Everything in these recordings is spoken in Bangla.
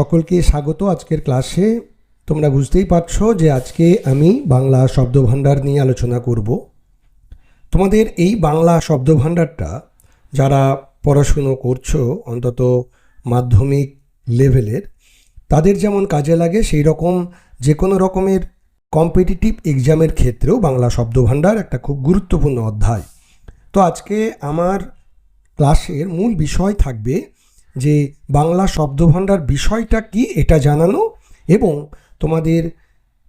সকলকে স্বাগত আজকের ক্লাসে। তোমরা বুঝতেই পারছ যে আজকে আমি বাংলা শব্দভাণ্ডার নিয়ে আলোচনা করব। তোমাদের এই বাংলা শব্দভাণ্ডারটা যারা পড়াশুনো করছ, অন্তত মাধ্যমিক লেভেলের, তাদের যেমন কাজে লাগে, সেই রকম যে কোনো রকমের কম্পিটিটিভ এক্সামের ক্ষেত্রেও বাংলা শব্দভাণ্ডার একটা খুব গুরুত্বপূর্ণ অধ্যায়। তো আজকে আমার ক্লাসের মূল বিষয় থাকবে যে বাংলা শব্দভাণ্ডার বিষয়টা কি এটা জানানো এবং তোমাদের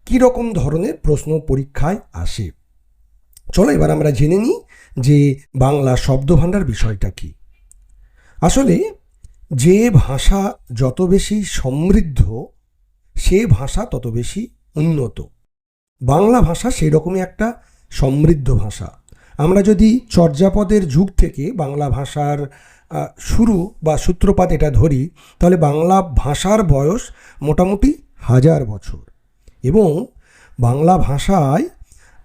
কী রকম ধরনের প্রশ্ন পরীক্ষায় আসে। চলো এবার আমরা জেনে নিই যে বাংলা শব্দভাণ্ডার বিষয়টা কি। আসলে যে ভাষা যত বেশি সমৃদ্ধ, সে ভাষা তত বেশি উন্নত। বাংলা ভাষা সেই রকমই একটা সমৃদ্ধ ভাষা। আমরা যদি চর্যাপদের যুগ থেকে বাংলা ভাষার শুরু বা সূত্রপাত এটা ধরি, তাহলে বাংলা ভাষার বয়স মোটামুটি হাজার বছর। এবং বাংলা ভাষায়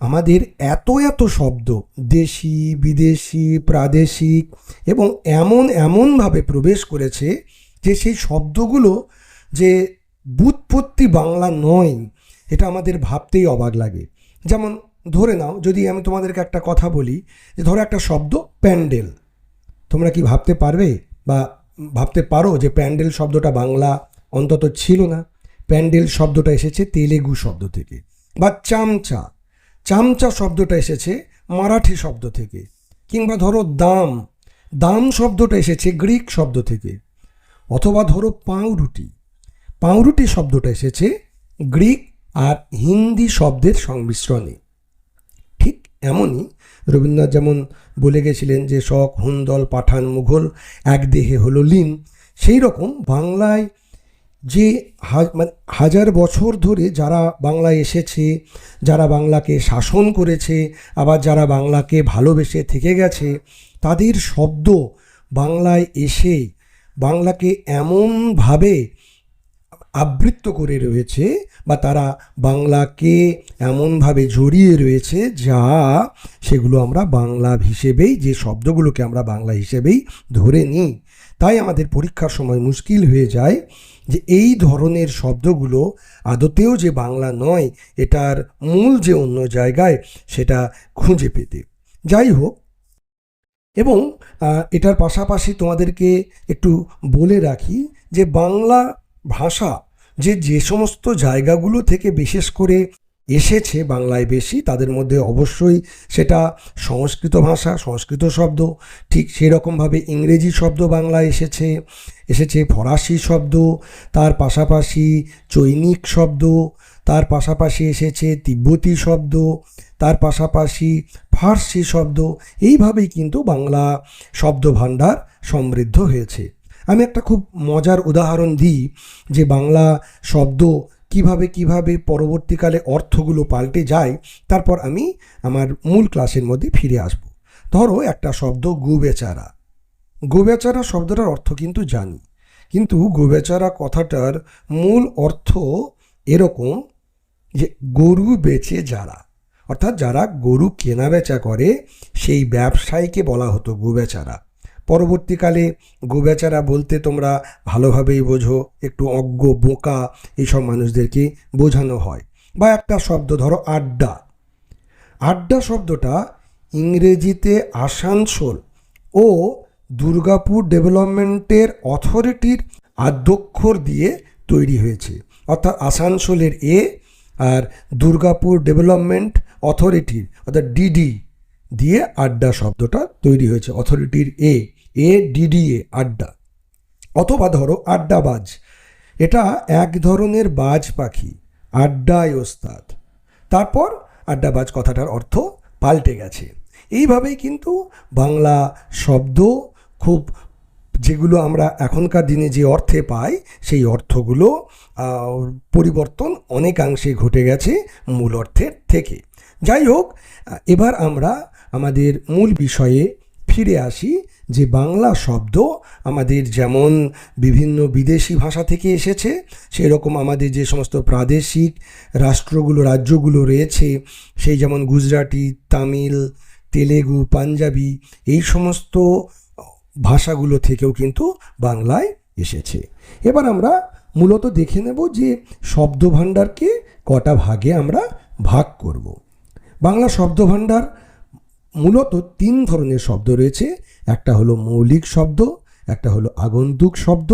আমাদের এত এত শব্দ, দেশি, বিদেশি, প্রাদেশিক এবং এমন এমনভাবে প্রবেশ করেছে যে সেই শব্দগুলো যে বুৎপত্তি বাংলা নয়, এটা আমাদের ভাবতেই অবাক লাগে। যেমন ধরে নাও, যদি আমি তোমাদেরকে একটা কথা বলি, যে ধরো একটা শব্দ প্যান্ডেল। তোমরা কি ভাবতে পারবে বা ভাবতে পারো যে প্যান্ডেল শব্দটা বাংলা অন্তত ছিল না? প্যান্ডেল শব্দটা এসেছে তেলেগু শব্দ থেকে বা চামচা। চামচা শব্দটা এসেছে মারাঠি শব্দ থেকে কিংবা ধরো দাম। দাম শব্দটা এসেছে গ্রিক শব্দ থেকে অথবা ধরো পাউরুটি। পাউরুটি শব্দটা এসেছে গ্রিক আর হিন্দি শব্দের সংমিশ্রণে। এমনই রবীন্দ্রনাথ যেমন বলে গেছিলেন যে শখ হুন্দল পাঠান, মুঘল, এক দেহে হলো লীন। সেই রকম বাংলায় যে মানে হাজার বছর ধরে যারা বাংলায় এসেছে, যারা বাংলাকে শাসন করেছে, আবার যারা বাংলাকে ভালোবেসে থেকে গেছে, তাদের শব্দ বাংলায় এসে বাংলাকে এমনভাবে আবৃত্ত করে রয়েছে বা তারা বাংলাকে এমনভাবে জড়িয়ে রয়েছে যা সেগুলো আমরা বাংলা হিসেবেই, যে শব্দগুলোকে আমরা বাংলা হিসেবেই ধরে নিই। তাই আমাদের পরীক্ষার সময় মুশকিল হয়ে যায় যে এই ধরনের শব্দগুলো আদতেও যে বাংলা নয়, এটার মূল যে অন্য জায়গায় সেটা খুঁজে পেতে। যাই হোক, এবং এটার পাশাপাশি তোমাদেরকে একটু বলে রাখি যে বাংলা ভাষা যে যে সমস্ত জায়গাগুলো থেকে বিশেষ করে এসেছে বাংলায় বেশি, তাদের মধ্যে অবশ্যই সেটা সংস্কৃত ভাষা, সংস্কৃত শব্দ, ঠিক সেরকমভাবে ইংরেজি শব্দ বাংলায় এসেছে এসেছে ফরাসি শব্দ, তার পাশাপাশি চৈনিক শব্দ, তার পাশাপাশি এসেছে তিব্বতি শব্দ, তার পাশাপাশি ফার্সি শব্দ। এইভাবেই কিন্তু বাংলা শব্দভাণ্ডার সমৃদ্ধ হয়েছে। আমি একটা খুব মজার উদাহরণ দিই যে বাংলা শব্দ কীভাবে কীভাবে পরবর্তীকালে অর্থগুলো পাল্টে যায়, তারপর আমি আমার মূল ক্লাসের মধ্যে ফিরে আসব। ধরো একটা শব্দ গোবেচারা। গোবেচারা শব্দটার অর্থ কিন্তু জানি। কিন্তু গোবেচারা কথাটার মূল অর্থ এরকম যে গরু বেচে যারা, অর্থাৎ যারা গরু কেনা বেচা করে, সেই ব্যবসায়ীকে বলা হতো গোবেচারা। পরবর্তীকালে গোবেচারা বলতে তোমরা ভালোভাবেই বোঝো, একটু অজ্ঞ, বোকা এইসব মানুষদেরকে বোঝানো হয়। বা একটা শব্দ ধরো আড্ডা। আড্ডা শব্দটা ইংরেজিতে আসানসোল ও দুর্গাপুর ডেভেলপমেন্টের অথরিটির আদ্যক্ষর দিয়ে তৈরি হয়েছে। অর্থাৎ আসানসোলের এ আর দুর্গাপুর ডেভেলপমেন্ট অথরিটির, অর্থাৎ ডিডি দিয়ে আড্ডা শব্দটা তৈরি হয়েছে, অথরিটির এ। এ ডিডিএ আড্ডা। অথবা ধরো আড্ডাবাজ। এটা এক ধরনের বাজ পাখি, আড্ডায় ওস্তাদ। তারপর আড্ডাবাজ কথাটার অর্থ পাল্টে গেছে। এইভাবেই কিন্তু বাংলা শব্দ খুব যেগুলো আমরা এখনকার দিনে যে অর্থে পাই, সেই অর্থগুলো পরিবর্তন অনেকাংশে ঘটে গেছে মূল অর্থের থেকে। যাই হোক, এবার আমরা আমাদের মূল বিষয়ে ফিরে আসি। যে বাংলা শব্দ আমাদের যেমন বিভিন্ন বিদেশি ভাষা থেকে এসেছে, সেরকম আমাদের যে সমস্ত প্রাদেশিক রাষ্ট্রগুলো, রাজ্যগুলো রয়েছে, সেই যেমন গুজরাটি, তামিল, তেলেগু, পাঞ্জাবি, এই সমস্ত ভাষাগুলো থেকেও কিন্তু বাংলায় এসেছে। এবার আমরা মূলত দেখে নেব যে শব্দভাণ্ডারকে কটা ভাগে আমরা ভাগ করব। বাংলা শব্দভাণ্ডার মূলত তিন ধরনের শব্দ রয়েছে একটা হলো মৌলিক শব্দ, একটা হলো আগন্তুক শব্দ,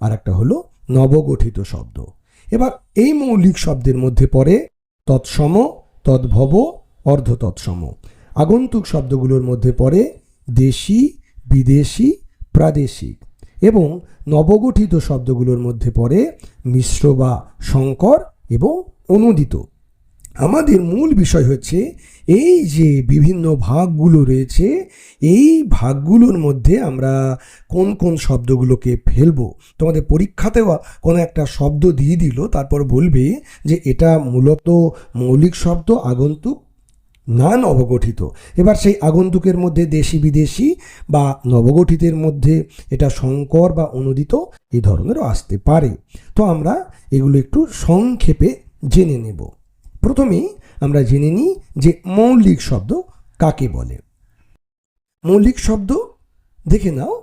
আর একটা হলো নবগঠিত শব্দ। এবার এই মৌলিক শব্দের মধ্যে পড়ে তৎসম, তদ্ভব অর্ধ তৎসম আগন্তুক শব্দগুলোর মধ্যে পড়ে দেশি, বিদেশি, প্রাদেশিক। এবং নবগঠিত শব্দগুলোর মধ্যে পড়ে মিশ্র বা সংকর এবং অনুদিত। আমাদের মূল বিষয় হচ্ছে এই যে বিভিন্ন ভাগগুলো রয়েছে, এই ভাগগুলোর মধ্যে আমরা কোন কোন শব্দগুলোকে ফেলব। তোমাদের পরীক্ষাতেও কোনো একটা শব্দ দিয়ে দিল, তারপর বলবে যে এটা মূলত মৌলিক শব্দ, আগন্তুক নান অবগঠিত এবার সেই আগন্তুকের মধ্যে দেশি বিদেশি বা নবগঠিতের মধ্যে এটা সংকর বা অনুদিত এই ধরনেরও আসতে পারে। তো আমরা এগুলো একটু সংক্ষেপে জেনে নেব। প্রথমেই আমরা জেনে নিই যে মৌলিক শব্দ কাকে বলে। মৌলিক শব্দ, দেখে নাও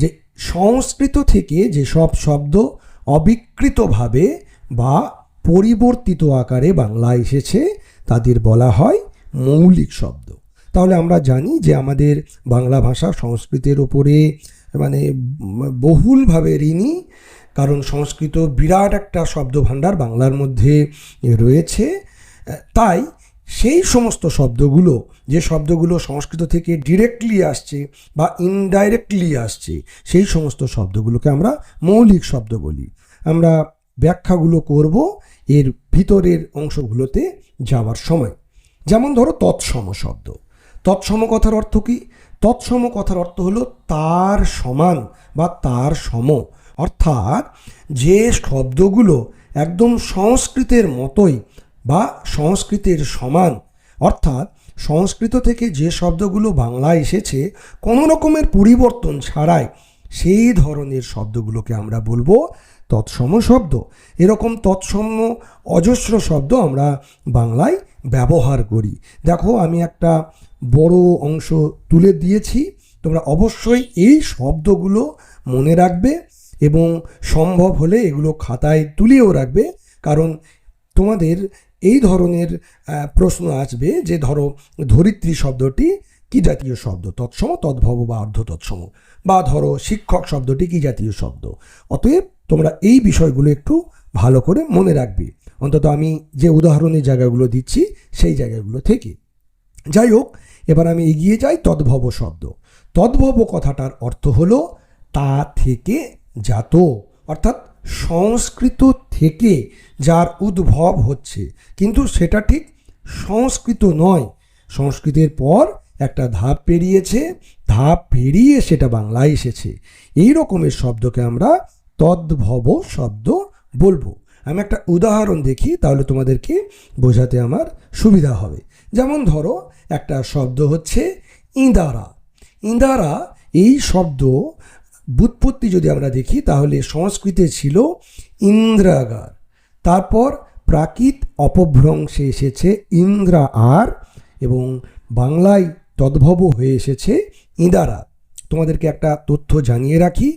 যে সংস্কৃত থেকে যে সব শব্দ অবিকৃতভাবে বা পরিবর্তিত আকারে বাংলা এসেছে, তাদের বলা হয় মৌলিক শব্দ। তাহলে আমরা জানি যে আমাদের বাংলা ভাষা সংস্কৃতের ওপরে মানে বহুলভাবে ঋণী, কারণ সংস্কৃত বিরাট একটা শব্দভাণ্ডার বাংলার মধ্যে রয়েছে। তাই সেই সমস্ত শব্দগুলো, যে শব্দগুলো সংস্কৃত থেকে ডিরেক্টলি আসছে বা ইনডাইরেক্টলি আসছে, সেই সমস্ত শব্দগুলোকে আমরা মৌলিক শব্দ বলি। আমরা ব্যাখ্যাগুলো করব এর ভিতরের অংশগুলোতে যাওয়ার সময়। যেমন ধরো তৎসম শব্দ। তৎসম কথার অর্থ কি? তৎসম কথার অর্থ হলো তার সমান বা তার সম। অর্থাৎ যে শব্দগুলো একদম সংস্কৃতের মতোই বা সংস্কৃতের সমান, অর্থাৎ সংস্কৃত থেকে যে শব্দগুলো বাংলায় এসেছে, কোনো রকমের পরিবর্তন ছাড়াই সেই ধরনের শব্দগুলোকে আমরা বলব তৎসম শব্দ। এরকম তৎসম, অজস্র শব্দ আমরা বাংলায় ব্যবহার করি। দেখো, আমি একটা বড় অংশ তুলে দিয়েছি। তোমরা অবশ্যই এই শব্দগুলো মনে রাখবে এবং সম্ভব হলে এগুলো খাতায় তুলেও রাখবে। কারণ তোমাদের এই ধরনের প্রশ্ন আসবে যে ধরো ধরিত্রী শব্দটি কি জাতীয় শব্দ? তৎসম, তদ্ভব বা অর্ধ তৎসম বা ধরো শিক্ষক শব্দটি কি জাতীয় শব্দ? অতএব তোমরা এই বিষয়গুলো একটু ভালো করে মনে রাখবে। অন্তত আমি যে উদাহরণের জায়গাগুলো দিচ্ছি, সেই জায়গাগুলো থেকে। যাই হোক, এবার আমি এগিয়ে যাই তদ্ভব শব্দ। তদ্ভব কথাটার অর্থ হলো তা থেকে জাত অর্থাৎ সংস্কৃত থেকে যার উদ্ভব হচ্ছে। কিন্তু সেটা ঠিক সংস্কৃত নয়। সংস্কৃতের পর একটা ধাপ পেরিয়েছে, ধাপ পেরিয়ে সেটা বাংলায় এসেছে। এই রকমের শব্দকে আমরা তদ্ভব শব্দ বলব। আমি একটা উদাহরণ দেখি, তাহলে তোমাদেরকে বোঝাতে আমার সুবিধা হবে। যেমন ধরো, একটা শব্দ হচ্ছে ইঁদারা। ইঁদারা এই শব্দ বুৎপত্তি যদি আমরা দেখি, তাহলে সংস্কৃতে ছিল ইন্দ্রাগার। তারপর প্রাকৃত অপভ্রংশে এসেছে ইন্দ্রা আর এবং বাংলায় তদ্ভব হয়ে এসেছে ইঁদারা। তোমাদেরকে একটা তথ্য জানিয়ে রাখি,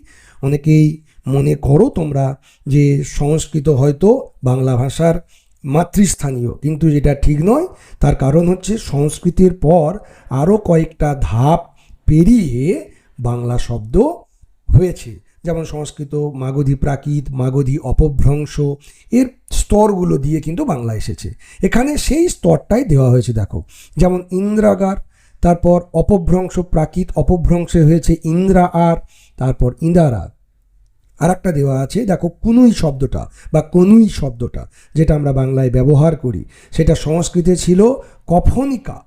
অনেকেই মনে করো তোমরা যে সংস্কৃত হয়তো বাংলা ভাষার মাতৃস্থানীয়, কিন্তু যেটা ঠিক নয়, তার কারণ হচ্ছে সংস্কৃতের পর আরও কয়েকটা ধাপ পেরিয়ে বাংলা শব্দ হয়েছে। যেমন সংস্কৃত, মাগধী প্রাকৃত, মাগধী অপভ্রংশ, এর স্তরগুলো দিয়ে কিন্তু বাংলা এসেছে। এখানে সেই স্তরটাই দেওয়া হয়েছে, দেখো। যেমন ইন্দ্রাগার, তারপর অপভ্রংশ প্রাকৃত, অপভ্রংশে হয়েছে ইন্দ্রা আর তারপর ইন্দারা। আর একটা দেওয়া আছে, দেখো, কুনুই শব্দটা বা কনুই শব্দটা, যেটা আমরা বাংলায় ব্যবহার করি। সেটা সংস্কৃতে ছিল কফনিকা,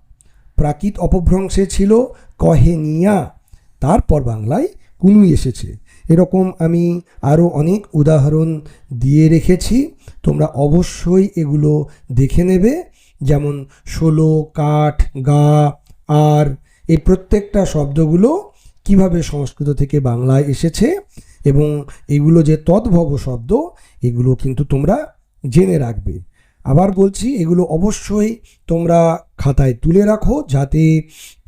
প্রাকৃত অপভ্রংশে ছিল কহেনিয়া, তারপর বাংলায় কুনুই এসেছে। এরকম আমি আরও অনেক উদাহরণ দিয়ে রেখেছি। তোমরা অবশ্যই এগুলো দেখে নেবে। যেমন ষোলো, কাঠ, গা, আর এই প্রত্যেকটা শব্দগুলো কীভাবে সংস্কৃত থেকে বাংলায় এসেছে এবং এগুলো যে তদ্ভব শব্দ, এগুলো কিন্তু তোমরা জেনে রাখবে। আবার বলছি, এগুলো অবশ্যই তোমরা খাতায় তুলে রাখো যাতে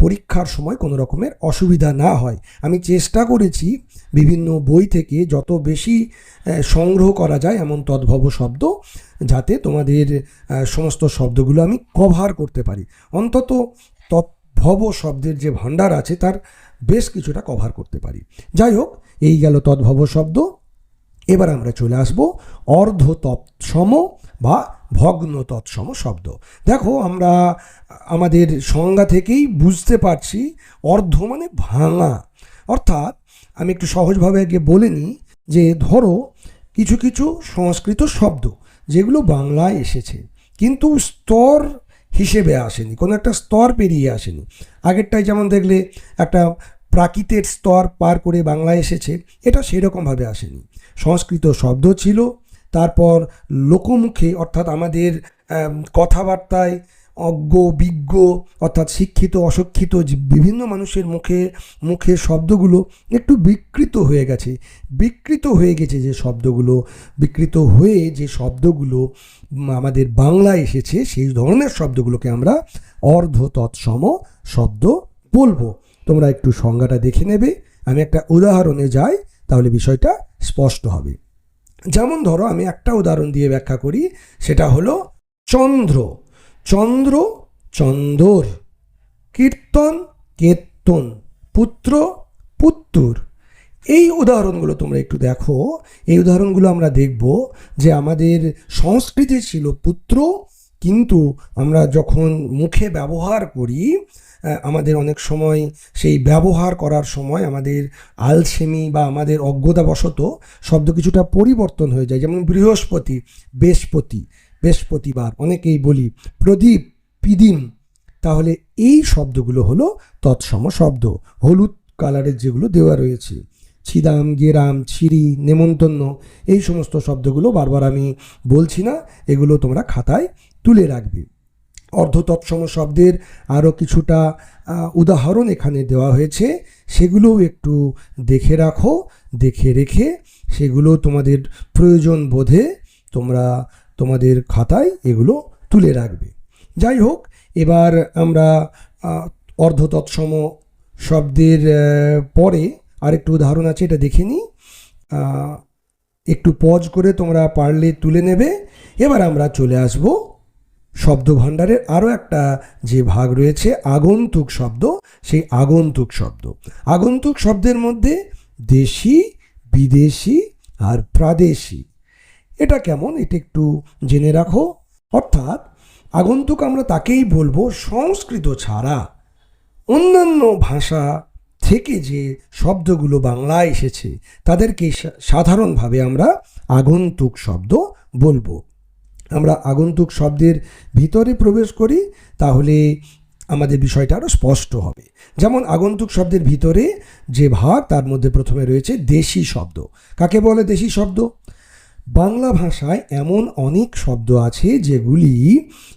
পরীক্ষার সময় কোনো রকমের অসুবিধা না হয়। আমি চেষ্টা করেছি বিভিন্ন বই থেকে যত বেশি সংগ্রহ করা যায় এমন তদ্ভব শব্দ যাতে তোমাদের সমস্ত শব্দগুলো আমি কভার করতে পারি। অন্তত তদ্ভব শব্দের যে ভাণ্ডার আছে তার বেশ কিছুটা কভার করতে পারি। যাই হোক, এই গেল তদ্ভব শব্দ। এবার আমরা চলে আসব অর্ধ তৎসম বা ভগ্ন তৎসম শব্দ। দেখো, আমরা আমাদের সংজ্ঞা থেকেই বুঝতে পারছি অর্ধ মানে ভাঙা। অর্থাৎ আমি একটু সহজভাবে আগে বলে নিই যে, ধরো কিছু কিছু সংস্কৃত শব্দ যেগুলো বাংলায় এসেছে, কিন্তু স্তর হিসেবে আসেনি, কোনো একটা স্তর পেরিয়ে আসেনি। আগেরটায় যেমন দেখলে একটা প্রাকৃতের স্তর পার করে বাংলায় এসেছে, এটা সেরকমভাবে আসেনি। সংস্কৃত শব্দ ছিল তারপর লোকমুখে, অর্থাৎ আমাদের কথাবার্তায় অজ্ঞ, বিজ্ঞ, অর্থাৎ শিক্ষিত, অশিক্ষিত বিভিন্ন মানুষের মুখে মুখে শব্দগুলো একটু বিকৃত হয়ে গেছে। বিকৃত হয়ে গেছে যে শব্দগুলো, বিকৃত হয়ে যে শব্দগুলো আমাদের বাংলায় এসেছে, সেই ধরনের শব্দগুলোকে আমরা অর্ধ তৎসম শব্দ বলব। তোমরা একটু সংজ্ঞাটা দেখে নেবে। আমি একটা উদাহরণে যাই, তাহলে বিষয়টা স্পষ্ট হবে। যেমন ধরো আমি একটা উদাহরণ দিয়ে ব্যাখ্যা করি, সেটা হলো চন্দ্র। চন্দ্র, চন্দর। কীর্তন কেতন পুত্র, পুত্তুর। এই উদাহরণগুলো তোমরা একটু দেখো। এই উদাহরণগুলো আমরা দেখব যে আমাদের সংস্কৃতি ছিল পুত্র কিন্তু আমরা যখন মুখে ব্যবহার করি আমাদের অনেক সময় সেই ব্যবহার করার সময় আমাদের আলসেমি বা আমাদের অজ্ঞতাবশত শব্দ কিছুটা পরিবর্তন হয়ে যায়। যেমন বৃহস্পতি বৃহস্পতি, বৃহস্পতিবার অনেকেই বলি প্রদীপ, পিদিম। তাহলে এই শব্দগুলো হলো তৎসম শব্দ। হলুদ কালারের যেগুলো দেওয়া রয়েছে। ছিদাম, গেরাম, ছিরি, নেমন্তন্ন, এই সমস্ত শব্দগুলো বারবার আমি বলছি না। এগুলো তোমরা খাতায় তুলে রাখবে। অর্ধ তৎসম শব্দের আরও কিছুটা উদাহরণ এখানে দেওয়া হয়েছে। সেগুলোও একটু দেখে রাখো, দেখে রেখে সেগুলো তোমাদের প্রয়োজন বোধে তোমরা তোমাদের খাতায় এগুলো তুলে রাখবে। যাই হোক, এবার আমরা অর্ধতৎসম শব্দের পরে আরেকটু উদাহরণ আছে, এটা দেখে নিই। একটু পজ করে তোমরা পারলে তুলে নেবে। এবার আমরা চলে আসব শব্দ ভাণ্ডারের আরও একটা যে ভাগ রয়েছে, আগন্তুক শব্দ, সেই আগন্তুক শব্দ। আগন্তুক শব্দের মধ্যে দেশি, বিদেশি আর প্রাদেশিক এটা কেমন? এটা একটু জেনে রাখো। অর্থাৎ, আগন্তুক আমরা তাকেই বলব সংস্কৃত ছাড়া। অন্যান্য ভাষা থেকে যে শব্দগুলো বাংলায় এসেছে, তাদেরকে সাধারণভাবে আমরা আগন্তুক শব্দ বলব। আমরা আগন্তুক শব্দের ভিতরে প্রবেশ করি, তাহলে আমাদের বিষয়টা আরও স্পষ্ট হবে। যেমন আগন্তুক শব্দের ভিতরে যে ভাগ, তার মধ্যে প্রথমে রয়েছে দেশি শব্দ। কাকে বলে দেশি শব্দ? বাংলা ভাষায় এমন অনেক শব্দ আছে যেগুলি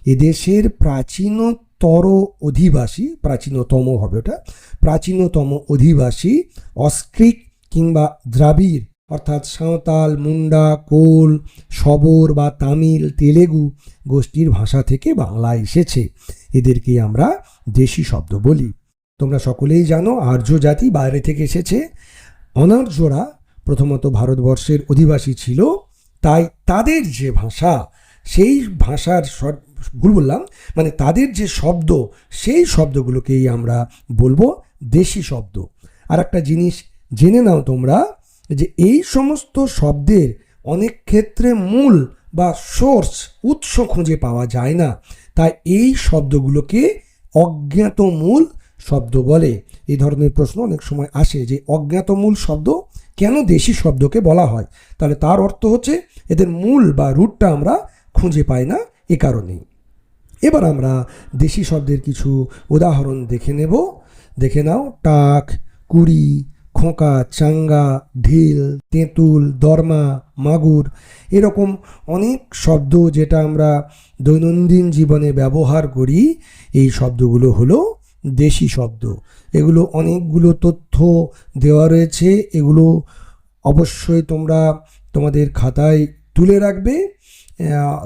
এদেশের প্রাচীনতর অধিবাসী, প্রাচীনতম হবে ওটা, প্রাচীনতম অধিবাসী অস্ট্রিক কিংবা দ্রাবিড় অর্থাৎ সাঁওতাল, মুন্ডা, কোল, সবর বা তামিল, তেলেগু গোষ্ঠীর ভাষা থেকে বাংলায় এসেছে। এদেরকে আমরা দেশি শব্দ বলি। তোমরা সকলেই জানো আর্য জাতি বাইরে থেকে এসেছে। অনার্যরা প্রথমত ভারতবর্ষের অধিবাসী ছিল। তাই তাদের যে ভাষা, সেই ভাষার ভুল বললাম মানে তাদের যে শব্দ, সেই শব্দগুলোকেই আমরা বলব দেশি শব্দ। আর একটা জিনিস জেনে নাও তোমরা যে এই সমস্ত শব্দের অনেক ক্ষেত্রে মূল বা সোর্স, উৎস খুঁজে পাওয়া যায় না। তাই এই শব্দগুলোকে অজ্ঞাত মূল শব্দ বলে। এই ধরনের প্রশ্ন অনেক সময় আসে যে অজ্ঞাত মূল শব্দ কেন দেশি শব্দকে বলা হয়? তাহলে তার অর্থ হচ্ছে এদের মূল বা রুটটা আমরা খুঁজে পাই না এ কারণেই। এবার আমরা দেশি শব্দের কিছু উদাহরণ দেখে নেব। দেখে নাও, টাক, কুড়ি খোঁকা, চাঙ্গা, ঢিল, তেঁতুল, দরমা, মাগুর এরকম অনেক শব্দ যেটা আমরা দৈনন্দিন জীবনে ব্যবহার করি। এই শব্দগুলো হলো দেশি শব্দ। এগুলো অনেকগুলো তথ্য দেওয়া রয়েছে। এগুলো অবশ্যই তোমরা তোমাদের খাতায় তুলে রাখবে।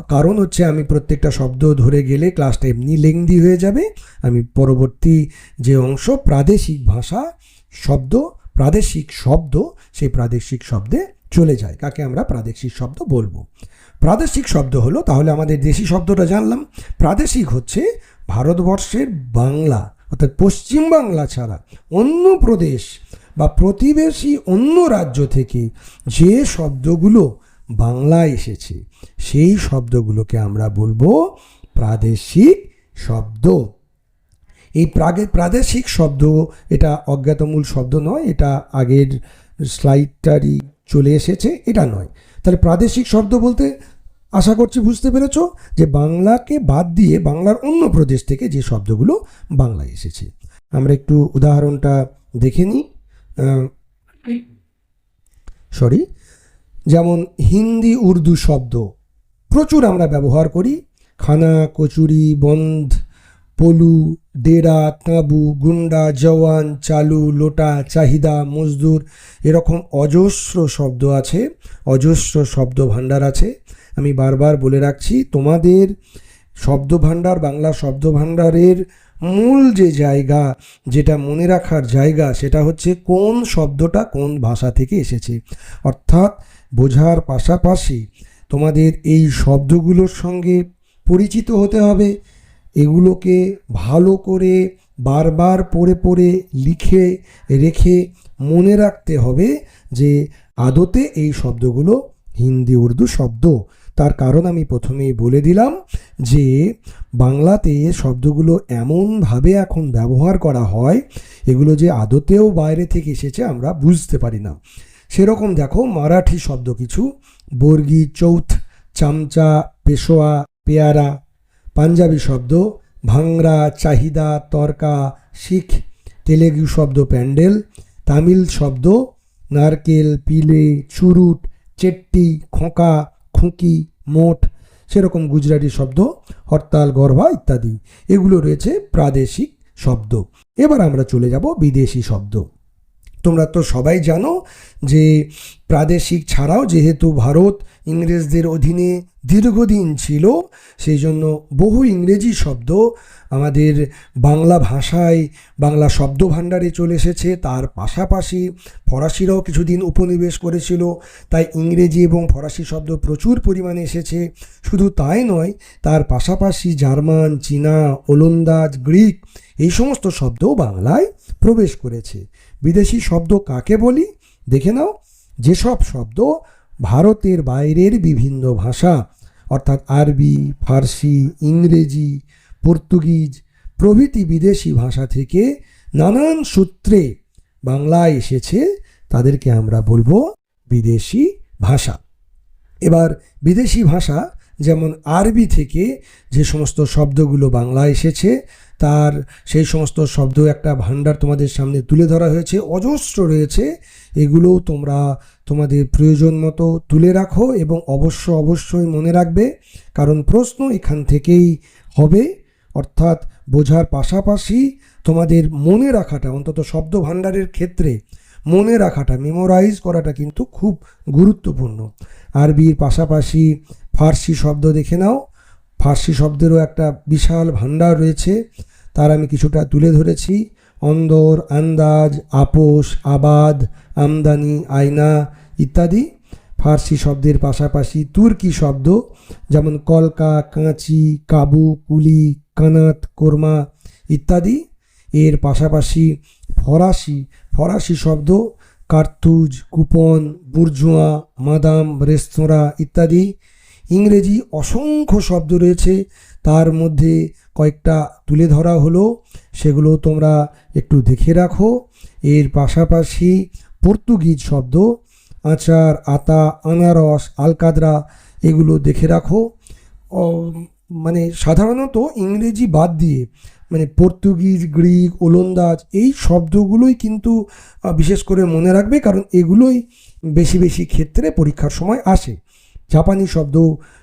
কারণ হচ্ছে আমি প্রত্যেকটা শব্দ ধরে গেলে ক্লাসটা এমনি লেংদি হয়ে যাবে। আমি পরবর্তী যে অংশ, প্রাদেশিক ভাষা শব্দ প্রাদেশিক শব্দ, সেই প্রাদেশিক শব্দে চলে যায়। কাকে আমরা প্রাদেশিক শব্দ বলব? প্রাদেশিক শব্দ হলো, তাহলে আমাদের দেশি শব্দটা জানলাম। প্রাদেশিক হচ্ছে ভারতবর্ষের বাংলা, অর্থাৎ পশ্চিম বাংলা ছাড়া অন্য প্রদেশ বা প্রতিবেশী অন্য রাজ্য থেকে যে শব্দগুলো বাংলায় এসেছে, সেই শব্দগুলোকে আমরা বলব প্রাদেশিক শব্দ। এই প্রাগে, প্রাদেশিক শব্দ, এটা অজ্ঞাতমূল শব্দ নয়, এটা আগের স্লাইডটারই চলে এসেছে, এটা নয়। তাহলে প্রাদেশিক শব্দ বলতে আশা করছি বুঝতে পেরেছ যে বাংলাকে বাদ দিয়ে বাংলার অন্য প্রদেশ থেকে যে শব্দগুলো বাংলায় এসেছে। আমরা একটু উদাহরণটা দেখে নিই। সরি যেমন হিন্দি উর্দু শব্দ প্রচুর আমরা ব্যবহার করি, খানা, কচুরি, বন্ধ পলু, ডেরা, তাঁবু, গুন্ডা, জওয়ান, চালু, লোটা, চাহিদা, মজদুর, এরকম অজস্র শব্দ আছে, অজস্র শব্দ ভাণ্ডার আছে। আমি বারবার বলে রাখছি, তোমাদের শব্দ ভাণ্ডার বাংলা শব্দ ভাণ্ডারের মূল যে জায়গা, যেটা মনে রাখার জায়গা, সেটা হচ্ছে কোন শব্দটা কোন ভাষা থেকে এসেছে। অর্থাৎ বোঝার পাশাপাশি তোমাদের এই শব্দগুলোর সঙ্গে পরিচিত হতে হবে এগুলোকে ভালো করে বারবার পড়ে পড়ে লিখে রেখে মনে রাখতে হবে যে আদতে এই শব্দগুলো হিন্দি উর্দু শব্দ। তার কারণ আমি প্রথমেই বলে দিলাম যে বাংলাতে শব্দগুলো এমনভাবে এখন ব্যবহার করা হয়, এগুলো যে আদতেও বাইরে থেকে এসেছে আমরা বুঝতে পারি না। সেরকম দেখো মারাঠি শব্দ কিছু, বর্গি, চৌথ, চামচা, পেশোয়া, পেয়ারা পাঞ্জাবি শব্দ, ভাংরা, চাহিদা, তরকা, শিখ, তেলেগু শব্দ, প্যান্ডেল, তামিল শব্দ, নারকেল, পিলে, চুরুট, চেট্টি, খোঁকা, খুঁকি, মোট, সেরকম গুজরাটি শব্দ, হরতাল গর্ভা ইত্যাদি। এগুলো রয়েছে প্রাদেশিক শব্দ। এবার আমরা চলে যাব বিদেশি শব্দ। তোমরা তো সবাই জানো যে প্রাদেশিক ছাড়াও যেহেতু ভারত ইংরেজদের অধীনে দীর্ঘদিন ছিল সেই জন্য বহু ইংরেজি শব্দ আমাদের বাংলা ভাষায়, বাংলা শব্দ ভাণ্ডারে চলে এসেছে। তার পাশাপাশি ফরাসিরাও কিছুদিন উপনিবেশ করেছিল, তাই ইংরেজি এবং ফরাসি শব্দ প্রচুর পরিমাণে এসেছে। শুধু তাই নয়, তার পাশাপাশি জার্মান, চীনা, ওলন্দাজ, গ্রিক এই সমস্ত শব্দও বাংলায় প্রবেশ করেছে। বিদেশি শব্দ কাকে বলি? দেখে নাও, যেসব শব্দ ভারতের বাইরের বিভিন্ন ভাষা, অর্থাৎ আরবি, ফার্সি, ইংরেজি, পর্তুগিজ প্রভৃতি বিদেশি ভাষা থেকে নানান সূত্রে বাংলায় এসেছে তাদেরকে আমরা বলব বিদেশি ভাষা। এবার বিদেশি ভাষা যেমন আরবি থেকে যে সমস্ত শব্দগুলো বাংলা এসেছে, তার সেই সমস্ত শব্দ একটা ভাণ্ডার তোমাদের সামনে তুলে ধরা হয়েছে, অজস্র রয়েছে। এগুলোও তোমরা তোমাদের প্রয়োজন মতো তুলে রাখো এবং অবশ্য অবশ্যই মনে রাখবে, কারণ প্রশ্ন এখান থেকেই হবে। অর্থাৎ বোঝার পাশাপাশি তোমাদের মনে রাখাটা, অন্তত শব্দ ভাণ্ডারের ক্ষেত্রে মনে রাখাটা মেমোরাইজ করাটা কিন্তু খুব গুরুত্বপূর্ণ। আরবির পাশাপাশি ফার্সি শব্দ দেখে নাও। ফার্সি শব্দেরও একটা বিশাল ভাণ্ডার রয়েছে, তার আমি কিছুটা তুলে ধরেছি। অন্দর, আন্দাজ, আপোষ, আবাদ, আমদানি, আয়না ইত্যাদি ফার্সি শব্দের পাশাপাশি তুর্কি শব্দ যেমন কলকা, কাঁচি, কাবু, কুলি, কানাত, কোরমা ইত্যাদি। এর পাশাপাশি ফরাসি ফরাসি শব্দ কার্তুজ, কুপন, বুর্জুয়া, মাদাম, রেস্তোরাঁ ইত্যাদি। ইংরেজি অসংখ্য শব্দ রয়েছে, তার মধ্যে কয়েকটা তুলে ধরা হলো, সেগুলো তোমরা একটু দেখে রাখো। এর পাশাপাশি পর্তুগিজ শব্দ, আচার, আতা, আনারস, আলকাদরা, এগুলো দেখে রাখো। মানে সাধারণত ইংরেজি বাদ দিয়ে মানে পর্তুগিজ, গ্রিক, ওলন্দাজ এই শব্দগুলোই কিন্তু বিশেষ করে মনে রাখবে, কারণ এগুলোই বেশি বেশি ক্ষেত্রে পরীক্ষার সময় আসে। জাপানি শব্দ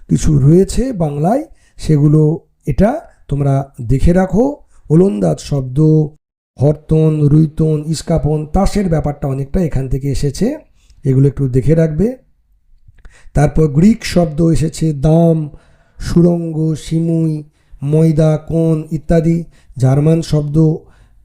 কিছু রয়েছে বাংলায়, সেগুলো এটা তোমরা দেখে রাখো। ওলন্দাজ শব্দ, হরতন, রুইতন, ইস্কাপন, তাসের ব্যাপারটা অনেকটা এখান থেকে এসেছে। এগুলো একটু দেখে রাখবে। তারপর গ্রিক শব্দ এসেছে, দাম, সুরঙ্গ, সিমুই, ময়দা, কোন ইত্যাদি। জার্মান শব্দ,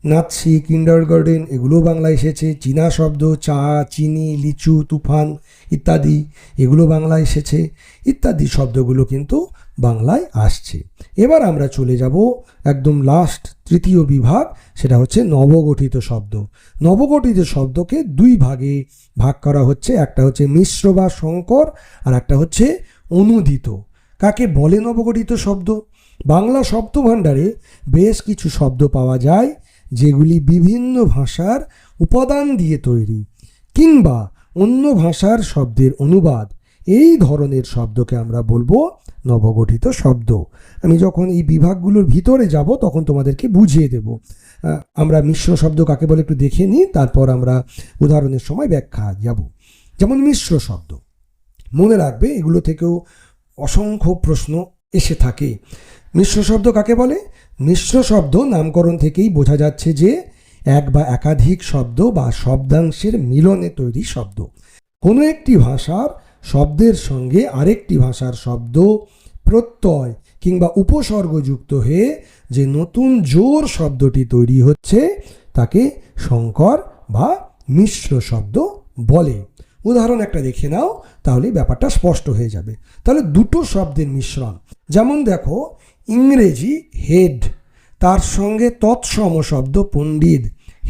নাৎসি কিন্ডার গার্ডেন এগুলো বাংলা এসেছে। চীনা শব্দ, চা, চিনি, লিচু, তুফান ইত্যাদি, এগুলো বাংলা এসেছে। ইত্যাদি শব্দগুলো কিন্তু বাংলায় আসছে। এবার আমরা চলে যাব একদম লাস্ট তৃতীয় বিভাগ, সেটা হচ্ছে নবগঠিত শব্দ। নবগঠিত শব্দকে দুই ভাগে ভাগ করা হচ্ছে, একটা হচ্ছে মিশ্র বা সংকর, আর একটা হচ্ছে অনুদিত। কাকে বলে নবগঠিত শব্দ? বাংলা শব্দভাণ্ডারে বেশ কিছু শব্দ পাওয়া যায়, যেগুলি বিভিন্ন ভাষার উপাদান দিয়ে তৈরি, কিংবা অন্য ভাষার শব্দের অনুবাদ। এই ধরনের শব্দকে আমরা বলব নবগঠিত শব্দ। আমি যখন এই বিভাগগুলোর ভিতরে যাব, তখন তোমাদেরকে বুঝিয়ে দেব। আমরা মিশ্র শব্দ কাকে বলে একটু দেখে নিই, তারপর আমরা উদাহরণের সময় ব্যাখ্যা যাব। যেমন মিশ্র শব্দ। মনে রাখবে, এগুলো থেকেও অসংখ্য প্রশ্ন এসে থাকে। মিশ্র শব্দ কাকে বলে? মিশ্র শব্দ নামকরণ থেকেই বোঝা যাচ্ছে যে এক বা একাধিক শব্দ বা শব্দাংশের মিলনে তৈরি শব্দ। কোনো একটি ভাষার শব্দের সঙ্গে আরেকটি ভাষার শব্দ প্রত্যয় কিংবা উপসর্গযুক্ত হয়ে যে নতুন জোর শব্দটি তৈরি হচ্ছে, তাকে সংকর বা মিশ্র শব্দ বলে। উদাহরণ একটা দেখে নাও, তাহলে ব্যাপারটা স্পষ্ট হয়ে যাবে। তাহলে দুটো শব্দের মিশ্রণ। যেমন দেখো, ইংরেজি হেড তার সঙ্গে তৎসম শব্দ পণ্ডিত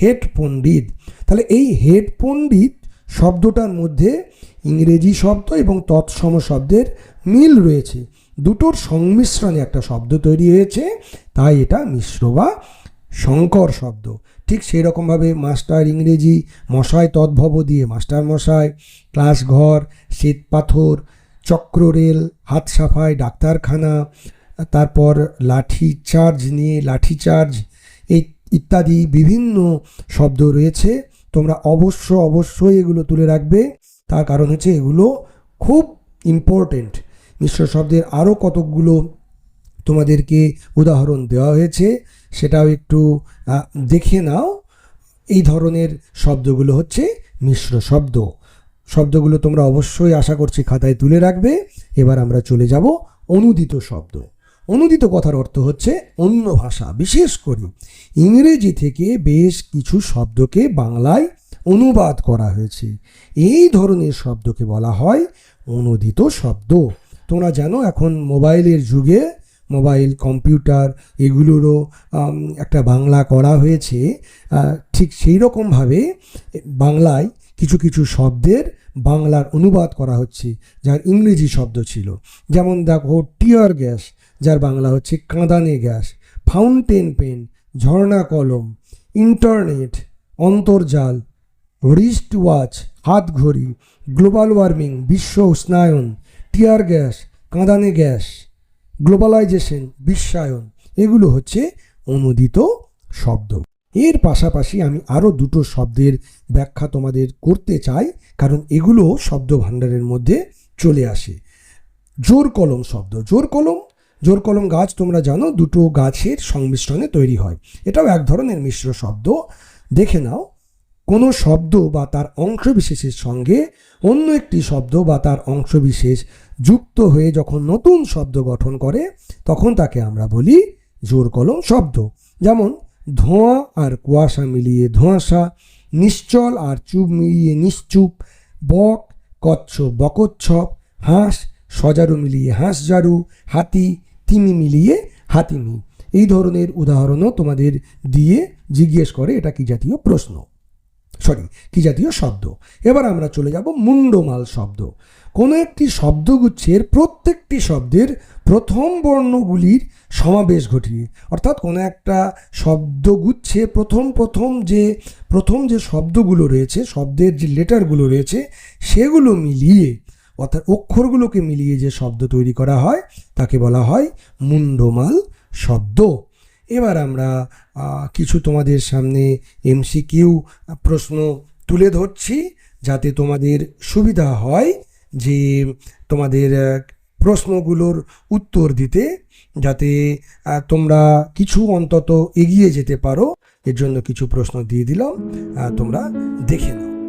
হেড পণ্ডিত। তাহলে এই হেড পণ্ডিত শব্দটার মধ্যে ইংরেজি শব্দ এবং তৎসম শব্দের মিল রয়েছে। দুটোর সংমিশ্রণে একটা শব্দ তৈরি হয়েছে, তাই এটা মিশ্র বা শঙ্কর শব্দ। ঠিক সেই রকমভাবে মাস্টার ইংরেজি মশায় তদ্ভব দিয়ে মাস্টার মশাই ক্লাস ঘর শ্বেত পাথর চক্ররেল হাত সাফাই, ডাক্তারখানা, তারপর লাঠি চার্জ নিয়ে লাঠি চার্জ, এই ইত্যাদি বিভিন্ন শব্দ রয়েছে। তোমরা অবশ্য অবশ্যই এগুলো তুলে রাখবে। তার কারণ হচ্ছে এগুলো খুব ইম্পর্টেন্ট মিশ্র শব্দের আরও কতকগুলো তোমাদেরকে উদাহরণ দেওয়া হয়েছে, সেটাও একটু দেখে নাও। এই ধরনের শব্দগুলো হচ্ছে মিশ্র শব্দ। শব্দগুলো তোমরা অবশ্যই আশা করছি খাতায় তুলে রাখবে। এবার আমরা চলে যাব অনুদিত শব্দ। অনুদিত কথার অর্থ হচ্ছে অন্য ভাষা। বিশেষ করে ইংরেজি থেকে বেশ কিছু শব্দকে বাংলায় অনুবাদ করা হয়েছে। এই ধরনের শব্দকে বলা হয় অনুদিত শব্দ। তোমরা জানো, এখন মোবাইলের যুগে মোবাইল, কম্পিউটার এগুলোরও একটা বাংলা করা হয়েছে। ঠিক সেই রকমভাবে বাংলায় কিছু কিছু শব্দের বাংলার অনুবাদ করা হচ্ছে, যার ইংরেজি শব্দ ছিল। যেমন দেখো, টিয়ার গ্যাস যার বাংলা হচ্ছে কাঁদানে গ্যাস ফাউন্টেন পেন ঝর্ণা কলম ইন্টারনেট অন্তর্জাল রিস্ট ওয়াচ হাত ঘড়ি গ্লোবাল ওয়ার্মিং বিশ্ব উষ্ণায়ন টিয়ার গ্যাস কাঁদানে গ্যাস গ্লোবালাইজেশন বিশ্বায়ন, এগুলো হচ্ছে অনুদিত শব্দ। এর পাশাপাশি আমি আরও দুটো শব্দের ব্যাখ্যা তোমাদের করতে চাই, কারণ এগুলো শব্দ ভাণ্ডারের মধ্যে চলে আসে। জোর কলম শব্দ। জোর কলম? জোর কলম গাছ তোমরা জানো, দুটো গাছের সংমিশ্রণে তৈরি হয়। এটাও এক ধরনের মিশ্র শব্দ। দেখে নাও। কোনো শব্দ বা তার অংশবিশেষের সঙ্গে অন্য একটি শব্দ বা তার অংশবিশেষ যুক্ত হয়ে যখন নতুন শব্দ গঠন করে, তখন তাকে আমরা বলি জোর কলম শব্দ। যেমন, ধোঁয়া আর কুয়াশা মিলিয়ে ধোঁয়াশা, নিশ্চল আর চুপ মিলিয়ে নিশ্চুপ, বক, কচ্ছপ, বকচ্ছপ, হাঁস, সজারু মিলিয়ে হাঁস জারু হাতি, তিমি মিলিয়ে হাতিমি। এই ধরনের উদাহরণও তোমাদের দিয়ে জিজ্ঞেস করে এটা কি জাতীয় প্রশ্ন। সরি কি জাতীয় শব্দ? এবার আমরা চলে যাব মুন্ডমাল শব্দ। কোনো একটি শব্দগুচ্ছের প্রত্যেকটি শব্দের প্রথম বর্ণগুলির সমাবেশ ঘটিয়ে, অর্থাৎ কোনো একটা শব্দগুচ্ছে প্রথম প্রথম যে প্রথম যে শব্দগুলো রয়েছে, শব্দের যে লেটারগুলো রয়েছে, সেগুলো মিলিয়ে, অর্থাৎ অক্ষরগুলোকে মিলিয়ে যে শব্দ তৈরি করা হয়, তাকে বলা হয় মুন্ডমাল শব্দ। এবার আমরা কিছু তোমাদের সামনে এমসিকিউ প্রশ্ন তুলে ধরছি যাতে তোমাদের সুবিধা হয় যে তোমাদের প্রশ্নগুলোর উত্তর দিতে যাতে তোমরা কিছু অন্তত এগিয়ে যেতে পারো। এর জন্য কিছু প্রশ্ন দিয়ে দিলাম। তোমরা দেখে নাও।